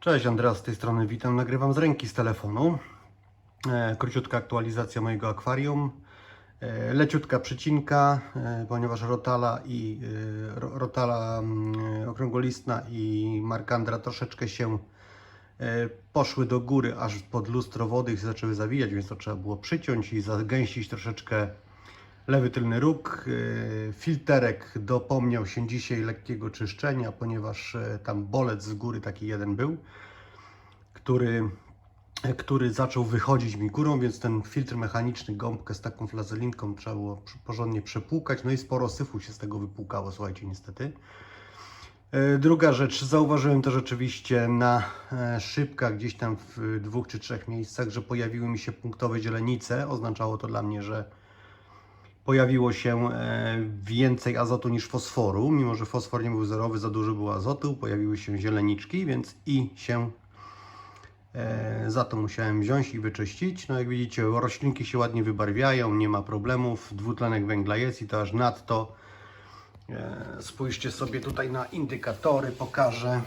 Cześć, Andreas z tej strony, witam. Nagrywam z ręki z telefonu. E, króciutka aktualizacja mojego akwarium. E, leciutka przycinka, e, ponieważ rotala i e, ro- rotala mm, okrągłolistna i markandra troszeczkę się e, poszły do góry aż pod lustro wody i się zaczęły zawijać, więc to trzeba było przyciąć i zagęścić troszeczkę lewy tylny róg. E, Filterek dopomniał się dzisiaj lekkiego czyszczenia, ponieważ e, tam bolec z góry taki jeden był, który, e, który zaczął wychodzić mi górą, więc ten filtr mechaniczny, gąbkę z taką flazelinką trzeba było porządnie przepłukać. No i sporo syfu się z tego wypłukało, słuchajcie, niestety. Druga rzecz, zauważyłem to rzeczywiście na szybkach gdzieś tam w dwóch czy trzech miejscach, że pojawiły mi się punktowe zielenice. Oznaczało to dla mnie, że pojawiło się e, więcej azotu niż fosforu. Mimo, że fosfor nie był zerowy, za dużo było azotu, pojawiły się zieleniczki, więc i się e, za to musiałem wziąć i wyczyścić. No jak widzicie, roślinki się ładnie wybarwiają, nie ma problemów. Dwutlenek węgla jest i to aż nadto. E, Spójrzcie sobie tutaj na indykatory, pokażę.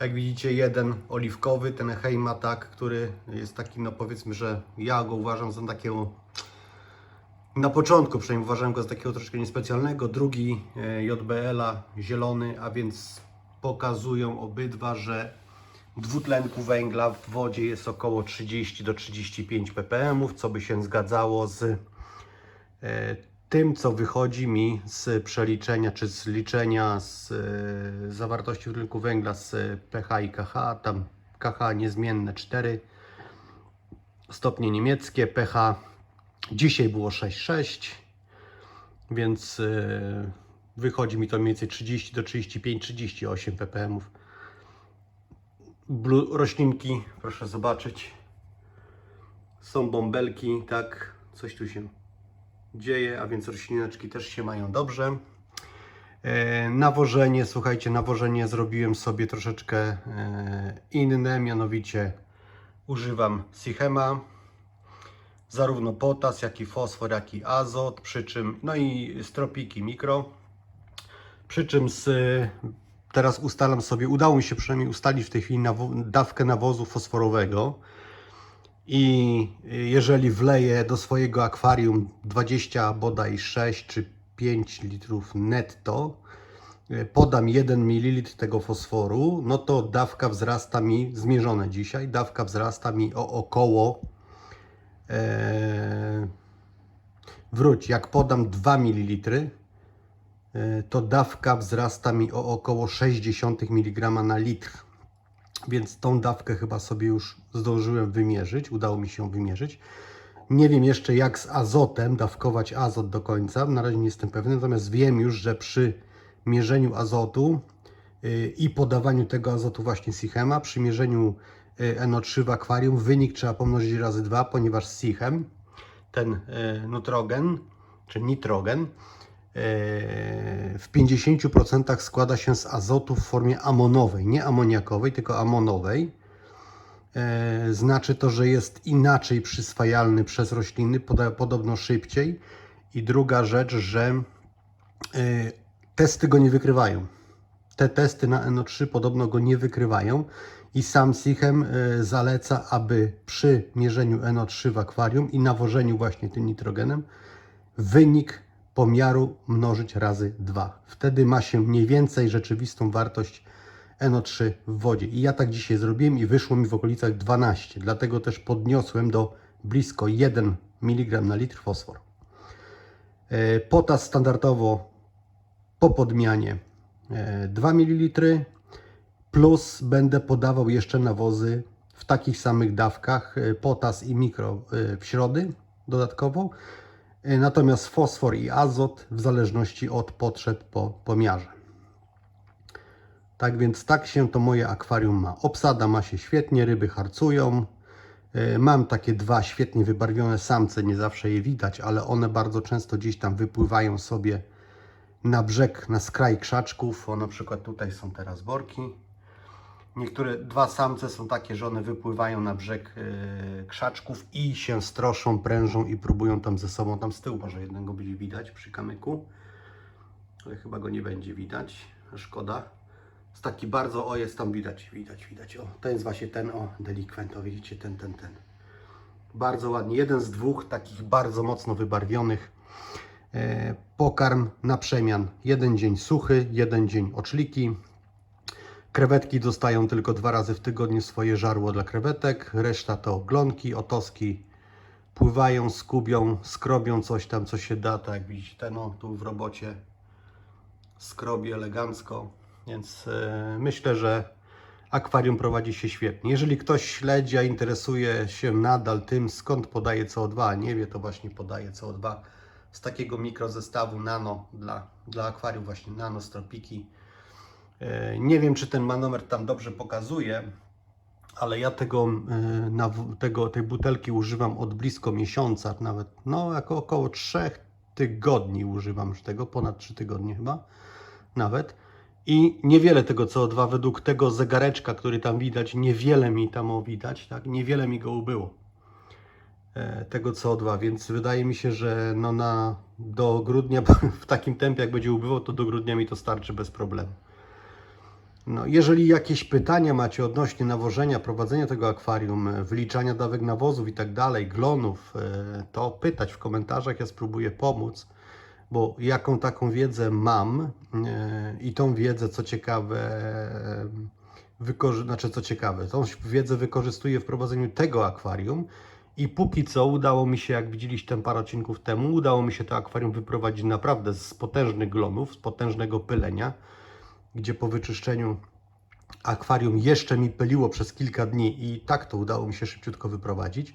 Jak widzicie, jeden oliwkowy, ten Heimatak, który jest taki, no powiedzmy, że ja go uważam za takiego na początku przynajmniej uważałem go za takiego troszkę niespecjalnego. Drugi e, JBL-a zielony, a więc pokazują obydwa, że dwutlenku węgla w wodzie jest około 30 do 35 ppm, co by się zgadzało z e, tym, co wychodzi mi z przeliczenia czy z liczenia z e, zawartości dwutlenku węgla z pH i KH. Tam KH niezmienne 4 stopnie niemieckie, pH Dzisiaj było 6,6, więc yy, wychodzi mi to mniej więcej 30 do 35, 38 ppm. Roślinki, proszę zobaczyć. Są bąbelki, tak, coś tu się dzieje, a więc roślineczki też się mają dobrze. E, Nawożenie, słuchajcie, nawożenie zrobiłem sobie troszeczkę e, inne, mianowicie używam Sichema zarówno potas, jak i fosfor, jak i azot, przy czym, no i stropiki mikro, przy czym z, teraz ustalam sobie, udało mi się przynajmniej ustalić w tej chwili nawo- dawkę nawozu fosforowego. I jeżeli wleję do swojego akwarium 20 bodaj 6 czy 5 litrów netto, y, podam 1 ml tego fosforu, no to dawka wzrasta mi, zmierzone dzisiaj, dawka wzrasta mi o około wróć, jak podam 2 ml, e, to dawka wzrasta mi o około 0,6 mg na litr. Więc tą dawkę chyba sobie już zdążyłem wymierzyć, udało mi się wymierzyć. Nie wiem jeszcze jak z azotem dawkować azot do końca, na razie nie jestem pewny, natomiast wiem już, że przy mierzeniu azotu y, i podawaniu tego azotu właśnie Sichema, przy mierzeniu NO3 w akwarium, wynik trzeba pomnożyć razy dwa, ponieważ Sichem, ten y, nutrogen, czy nitrogen, y, w 50% składa się z azotu w formie amonowej, nie amoniakowej, tylko amonowej. E, Znaczy to, że jest inaczej przyswajalny przez rośliny, podobno szybciej. I druga rzecz, że e, testy go nie wykrywają. Te testy na NO3 podobno go nie wykrywają i sam Sichem e, zaleca, aby przy mierzeniu NO3 w akwarium i nawożeniu właśnie tym nitrogenem wynik pomiaru mnożyć razy 2. Wtedy ma się mniej więcej rzeczywistą wartość NO3 w wodzie. I ja tak dzisiaj zrobiłem i wyszło mi w okolicach 12. Dlatego też podniosłem do blisko 1 mg na litr fosfor. E, Potas standardowo po podmianie 2 ml plus będę podawał jeszcze nawozy w takich samych dawkach e, potas i mikro e, w środy dodatkowo. E, Natomiast fosfor i azot w zależności od potrzeb po pomiarze. Tak więc tak się to moje akwarium ma. Obsada ma się świetnie, ryby harcują. E, Mam takie dwa świetnie wybarwione samce, nie zawsze je widać, ale one bardzo często gdzieś tam wypływają sobie na brzeg, na skraj krzaczków. O, na przykład tutaj są teraz borki. Niektóre dwa samce są takie, że one wypływają na brzeg e, krzaczków i się stroszą, prężą i próbują tam ze sobą, tam z tyłu może jednego będzie widać przy kamyku, ale chyba go nie będzie widać, szkoda. Jest taki bardzo, o jest tam widać, widać, widać. O, to jest właśnie ten, o, delikwent, o widzicie, ten, ten, ten. Bardzo ładnie. Jeden z dwóch takich bardzo mocno wybarwionych. E, pokarm na przemian. Jeden dzień suchy, jeden dzień oczliki. Krewetki dostają tylko dwa razy w tygodniu swoje żarło dla krewetek. Reszta to glonki, otoski. Pływają, skubią, skrobią coś tam, co się da. Tak jak widzicie, ten o, tu w robocie skrobi elegancko. Więc e, myślę, że akwarium prowadzi się świetnie. Jeżeli ktoś śledzi, a interesuje się nadal tym, skąd podaje CO2, a nie wie, to właśnie podaje CO2 z takiego mikrozestawu nano dla, dla akwarium, właśnie nanostropiki. E, Nie wiem, czy ten manometr tam dobrze pokazuje, ale ja tego, e, na, tego, tej butelki używam od blisko miesiąca, nawet no jako około 3 tygodni używam już tego, ponad 3 tygodnie chyba nawet. I niewiele tego CO2 według tego zegareczka, który tam widać, niewiele mi tam o widać, tak? Niewiele mi go ubyło tego CO2, więc wydaje mi się, że no na, do grudnia w takim tempie jak będzie ubywał, to do grudnia mi to starczy bez problemu. No, jeżeli jakieś pytania macie odnośnie nawożenia, prowadzenia tego akwarium, e, wyliczania dawek nawozów i tak dalej, glonów, e, to pytać w komentarzach, ja spróbuję pomóc, bo jaką taką wiedzę mam e, i tą wiedzę, co ciekawe, e, wykorzy- znaczy co ciekawe, tą wiedzę wykorzystuję w prowadzeniu tego akwarium i póki co udało mi się, jak widzieliście tam parę odcinków temu, udało mi się to akwarium wyprowadzić naprawdę z potężnych glonów, z potężnego pylenia, gdzie po wyczyszczeniu akwarium jeszcze mi pyliło przez kilka dni i tak to udało mi się szybciutko wyprowadzić.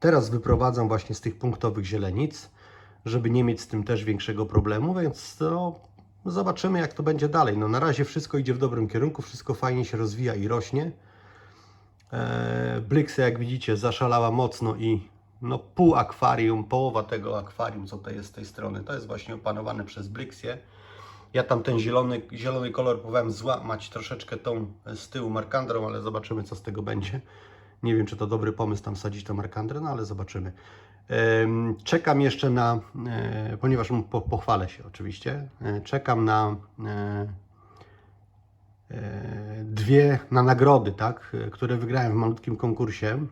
Teraz wyprowadzam właśnie z tych punktowych zielenic, żeby nie mieć z tym też większego problemu, więc no, zobaczymy jak to będzie dalej. No, na razie wszystko idzie w dobrym kierunku, wszystko fajnie się rozwija i rośnie. Eee, Blixy, jak widzicie, zaszalała mocno i no, pół akwarium, połowa tego akwarium, co to jest z tej strony, to jest właśnie opanowane przez Blixie. Ja tam ten zielony, zielony kolor próbowałem złamać troszeczkę tą z tyłu markandrą, ale zobaczymy co z tego będzie. Nie wiem, czy to dobry pomysł tam sadzić tę markandrę, no ale zobaczymy. Czekam jeszcze na, e, ponieważ po, pochwalę się oczywiście, e, czekam na e, e, dwie, na nagrody, tak, e, które wygrałem w malutkim konkursie.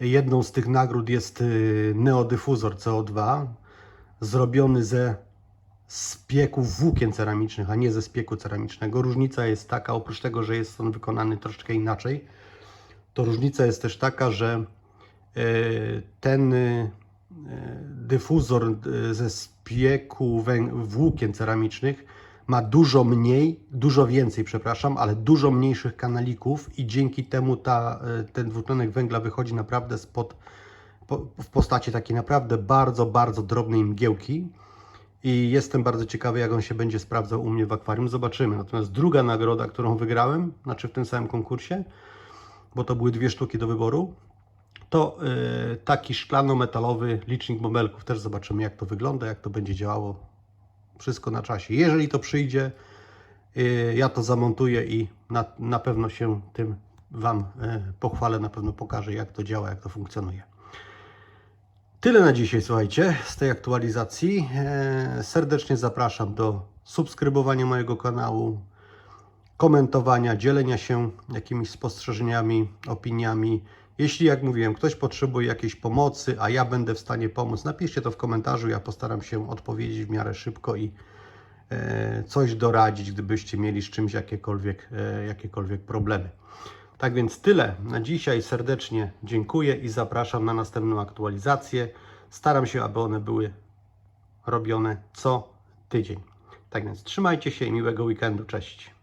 Jedną z tych nagród jest y, neodyfuzor CO2, zrobiony ze spieku włókien ceramicznych, a nie ze spieku ceramicznego. Różnica jest taka, oprócz tego, że jest on wykonany troszeczkę inaczej, to różnica jest też taka, że e, ten e, dyfuzor e, ze spieku włókien ceramicznych ma dużo mniej, dużo więcej, przepraszam, ale dużo mniejszych kanalików i dzięki temu ta, e, ten dwutlenek węgla wychodzi naprawdę spod, po, w postaci takiej naprawdę bardzo, bardzo drobnej mgiełki. I jestem bardzo ciekawy, jak on się będzie sprawdzał u mnie w akwarium. Zobaczymy. Natomiast druga nagroda, którą wygrałem, znaczy w tym samym konkursie, bo to były dwie sztuki do wyboru, to yy, taki szklano-metalowy licznik bąbelków. Też zobaczymy, jak to wygląda, jak to będzie działało. Wszystko na czasie. Jeżeli to przyjdzie, yy, ja to zamontuję i na, na pewno się tym Wam yy, pochwalę, na pewno pokażę, jak to działa, jak to funkcjonuje. Tyle na dzisiaj, słuchajcie, z tej aktualizacji. E, Serdecznie zapraszam do subskrybowania mojego kanału, komentowania, dzielenia się jakimiś spostrzeżeniami, opiniami. Jeśli, jak mówiłem, ktoś potrzebuje jakiejś pomocy, a ja będę w stanie pomóc, napiszcie to w komentarzu. Ja postaram się odpowiedzieć w miarę szybko i e, coś doradzić, gdybyście mieli z czymś jakiekolwiek, e, jakiekolwiek problemy. Tak więc tyle na dzisiaj. Serdecznie dziękuję i zapraszam na następną aktualizację. Staram się, aby one były robione co tydzień. Tak więc trzymajcie się i miłego weekendu. Cześć.